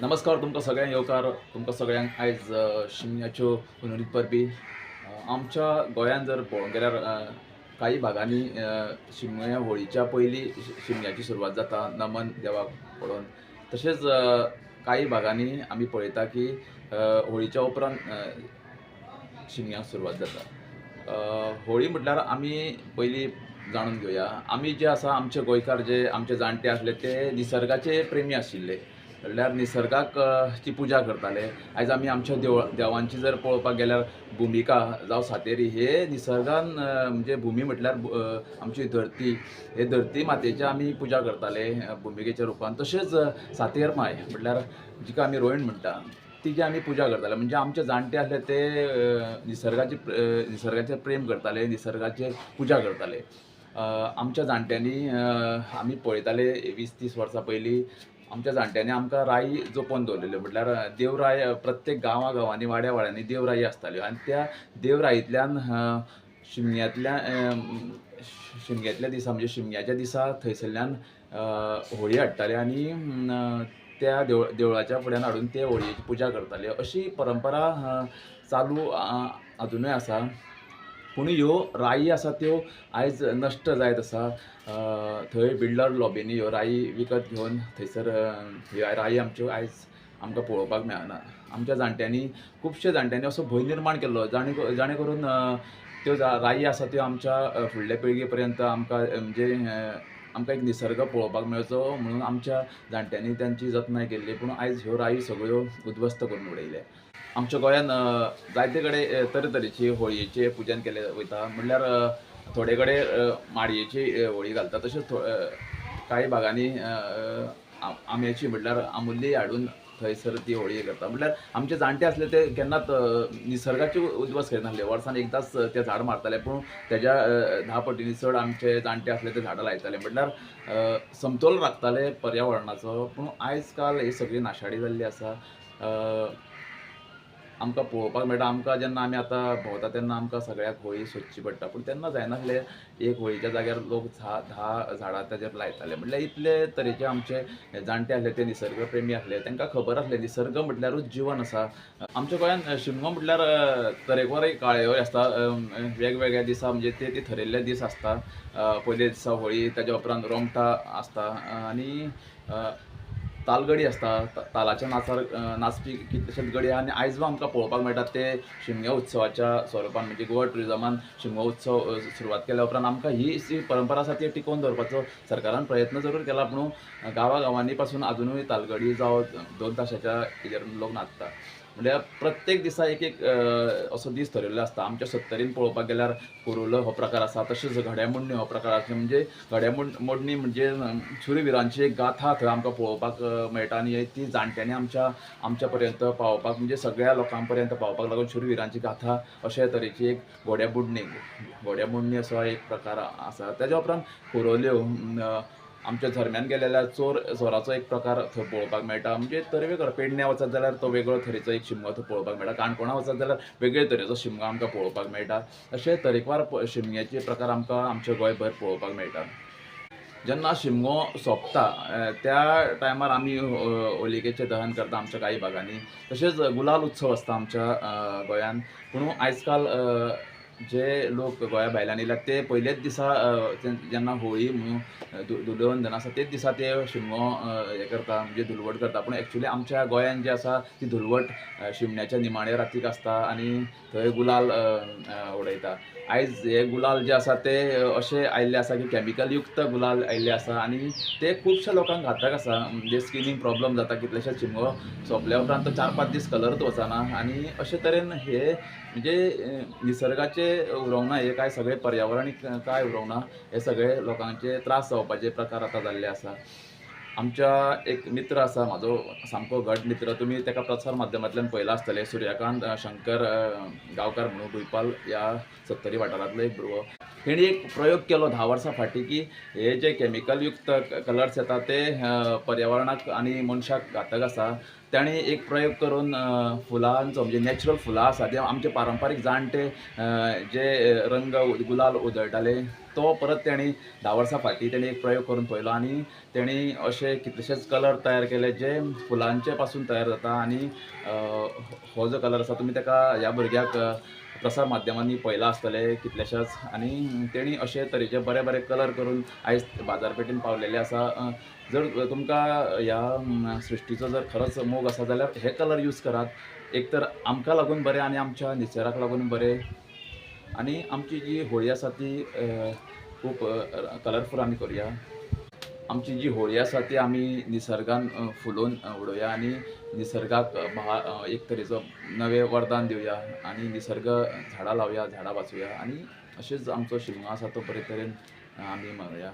नमस्कार तुमकां सगळ्यांक येवकार तुमकां सगळ्यांक. आयज अ, शिमग्याच्यो परबी. आमच्या गोंयांत जर पळोवंक गेल्यार काही भागांनी शिगम्या शिमग्या होळीच्या पयलीं शि- शिमग्याची सुरवात जाता नमन देवाक पळोवन. तशेंच काही भागांनी आमी पळयता की होळीच्या उपरांत अ, शिमग्याक सुरवात जाता. होळी म्हटल्यार आमी पयलीं जाणून घेवया आमी जे आसा आमचे गोंयकार जे आमचे जाणटे आसले ते निसर्गाचे प्रेमी आशिल्ले. म्हणल्यार निसर्गाक अ, पुजा करताले. आयज आमी आमच्या देव देवांची जर पळोवपाक गेल्यार भुमिका जावं सातेरी हे निसर्गान म्हणजे भुमी म्हटल्यार आमची धरती. हे धरती मातेची आमी पुजा करताले भुमिकेच्या रुपान. तशेंच सातेर माय म्हटल्यार जिका आमी रोयण म्हणटा तिची आमी पुजा करताले. म्हणजे आमचे जाणटे आसले ते निसर्गाचे निसर्गाचे प्रेम करताले निसर्गाचे पुजा करताले. आमच्या जाणट्यांनी आमी पळयताले वीस तीस वर्सां पयलीं. आमच्या जाणट्यांनी आमकां राई जपोवन दवरलेल्यो म्हटल्यार देवराय प्रत्येक गांवा गांवांनी वाड्या वाड्यांनी देवराई आसताल्यो आनी त्या देवराईंतल्यान अ, शिमग्यांतल्या दिसा म्हणजे शिमग्याच्या दिसा थंयसरल्यान होळी हाडटाले आनी त्या देव देवळाच्या फुड्यान हाडून ते होळयेची पुजा करताले. अशी परंपरा चालू अ, अजुनूय आसा. पूण ह्यो राई आसा त्यो आयज नश्ट जायत आसा. थंय बिल्डर लॉबीनी ह्यो राई विकत घेवन थंयसर ह्यो राई आमच्यो आयज आमकां पळोवपाक मेळना. आमच्या जाणट्यांनी खुबशे जाणट्यांनी असो भंय निर्माण केल्लो. जाणे जाणे करून त्यो जा- राई आसा त्यो आमच्या फुडले पिळगे पर्यंत आमकां म्हणजे आमकां एक निसर्ग पळोवपाक मेळचो म्हणून आमच्या जाणट्यांनी त्यांची जतनाय केल्ली. पूण आयज ह्यो राई सगळ्यो उद्वस्त करून उडयल्या आमच्या गोंयांत जायते कडेन तरेतरेची होळयेचें पुजन केलें वयता. म्हणल्यार थोडे कडेन माडयेची होळी घालता. तशेंच कांय भागांनी आंब्याची म्हणल्यार आमुल्ली हाडून थंयसर ती होळी करता. म्हणल्यार आमचे जाणटे आसले ते केन्नाच निसर्गाचे निसर्गाची उद्वस्त करिनासले वर्सान एकदांच तें झाड मारताले पूण तेज्या धा पटींनी चड आमचे जाणटे आसले ते झाडां लायताले. म्हणल्यार समतोल राखताले पर्यावरणाचो पूण आयज काल ही सगळी नाशाडी जाल्ली आसा. आमकां पळोवपाक मेळटा. आमकां जेन्ना आमी आतां भोंवता तेन्ना आमकां सगळ्याक होळी सोदची पडटा. पूण तेन्ना जायनासलें एक होळीच्या जाग्यार लोक धा धा झाडां ताजेर लायताले. म्हटल्यार इतले तरेचे आमचे जाणटे आसले ते निसर्ग प्रेमी आसले. तांकां खबर आसलें निसर्ग म्हटल्यारूच जिवन आसा. आमच्या गोंयांत शिगमो म्हटल्यार तरेकवार काळेवळी आसता. वेगवेगळ्या दिसा म्हणजे ते ते थरयल्ले दीस आसता. पयले दिसा होळी ताच्या उपरांत रोमटां आसता. आनी तालगडी आसता तालाच्या नाचार नाचपी कितलेशेच गडी आहा आनी आयज आमकां पळोवपाक मेळटा ते शिमग्या उत्सवाच्या स्वरुपान म्हणजे गोवा ट्युरिजमान शिमगो उत्सव सुरवात केल्या उपरांत आमकां ही जी परंपरा आसा ती टिकोवन दवरपाचो सरकारान प्रयत्न जरूर केला पूण गांवा गांवांनी पासून अजुनूय तालगडी जावं दोन तासाच्या हेजेर लोक नाचता म्हणल्यार प्रत्येक दिसा एक एक असो दीस थरयल्लो आसता आमच्या सत्तरीन पळोवपाक गेल्यार कुरुलो हो प्रकार आसा तशेंच घड्यामोडणी हो प्रकार आसा म्हणजे घड्यामोड मोडणी म्हणजे अ, एक गाथा थंय आमकां पळोवपाक मेळटा आनी ती जाणट्यांनी आमच्या आमच्या पर्यंत पावोवपाक म्हणजे सगळ्या लोकां पर्यंत पावपाक लागून शूरविरांची गाथा अशे तरेची एक घोड्या बुडणी घोड्या बुडणी असो एक प्रकार आसा तेज्या उपरांत कुरोल्यो आमच्या धर्म्यान गेलेल्या चोर चोराचो एक प्रकार थंय पळोवपाक मेळटा. म्हणजे तरेवेगळो पेडण्या वचत जाल्यार तो वेगळो तरेचो एक शिमगो थंय पळोवपाक मेळटा. काणकोणा वचत जाल्यार वेगळे तरेचो शिमगो आमकां पळोवपाक मेळटा. अशे तरेकवार शिमग्याचे प्रकार आमकां आमच्या गोंयभर पळोवपाक मेळटा. जेन्ना शिमगो सोंपता त्या टायमार आमी होलिकेचें दहन करता आमच्या कांय भागांनी. तशेंच गुलाल उत्सव आसता आमच्या गोंयान. गोंयांत पूण आयज काल जे लोक गोंया भायल्यान येयल्यात ते पयलेच दिसा जेन्ना होळी म्हणून धु- धुलवंदन आसा तेच दिसा ते शिमगो हे हें करता म्हणजे धुलवट करता. पूण एक्चुली आमच्या गोंयांत जे आसा ती धुलवट शिमण्याच्या निमाण्या रातीक आसता आनी थंय गुलाल उडयता. आयज हे गुलाल जे आसा ते अशे आयिल्ले आसा की कॅमिकल युक्त गुलाल आयिल्ले आसा आनी ते खुबशे लोकांक घातक आसा. म्हणजे स्किनींग प्रॉब्लम जाता कितलेशेच शिमगो सोंपल्या उपरांत तो चार पांच दीस कलरूच वचना. आनी अशे तरेन हे म्हणजे निसर्गाचे उरोंक ना हे काय सगळे पर्यावरणीक काय उरोंक ना हे सगळे लोकांचे त्रास जावपाचे प्रकार आतां जाल्ले आसा आमच्या एक मित्र आसा म्हाजो सामको घट मित्र तुमी ताका प्रसार माध्यमांतल्यान पळयला आसतले सूर्यकांत शंकर गांवकार म्हणून गुयपाल ह्या सत्तरी वाठारांतलो एक भुरगो. तेणी एक प्रयोग केलो धा वर्सां फाटीं की हे जे केमिकल युक्त कलर्स येता ते पर्यावरणाक आनी मनशाक घातक आसा ताणें एक प्रयोग करून फुलांचो म्हणजे नॅचरल फुलां आसा ते आमचे पारंपारीक जाणटे जे रंग गुलाल उदळटाले तो परत तेणी धा वर्सां फाटीं तेणी एक प्रयोग करून पळयलो आनी तेणी अशे असे कितलेशेच कलर तयार केले जे फुलांचे पासून तयार जाता आनी हो जो कलर आसा तुमी ताका ह्या भुरग्याक प्रसार माध्यमांनी पळयलां आसतले कितलेशेच आनी तेणी अशे तरेचे बरे बरे कलर करून आयज बाजारपेठेन पावलेले आसा जर तुमकां ह्या सृश्टीचो जर खरोच मोग आसा जाल्यार हे कलर यूज करात. एक तर आमकां लागून बरें आनी आमच्या नेचराक लागून बरें. आनी आमची जी होळी आसा ती खूप खूब कलरफूल आमी करुया. आमची जी होळी आसा ती आमी निसर्गान फुलोवन उडोवया आनी निसर्गाक अ, भा एक तरेचो नवें वरदान दिवया आनी निसर्ग झाडां लावया झाडां वाचुया आनी अशेंच आमचो शिगमो आसा तो बरे तरेन आमी मनोवया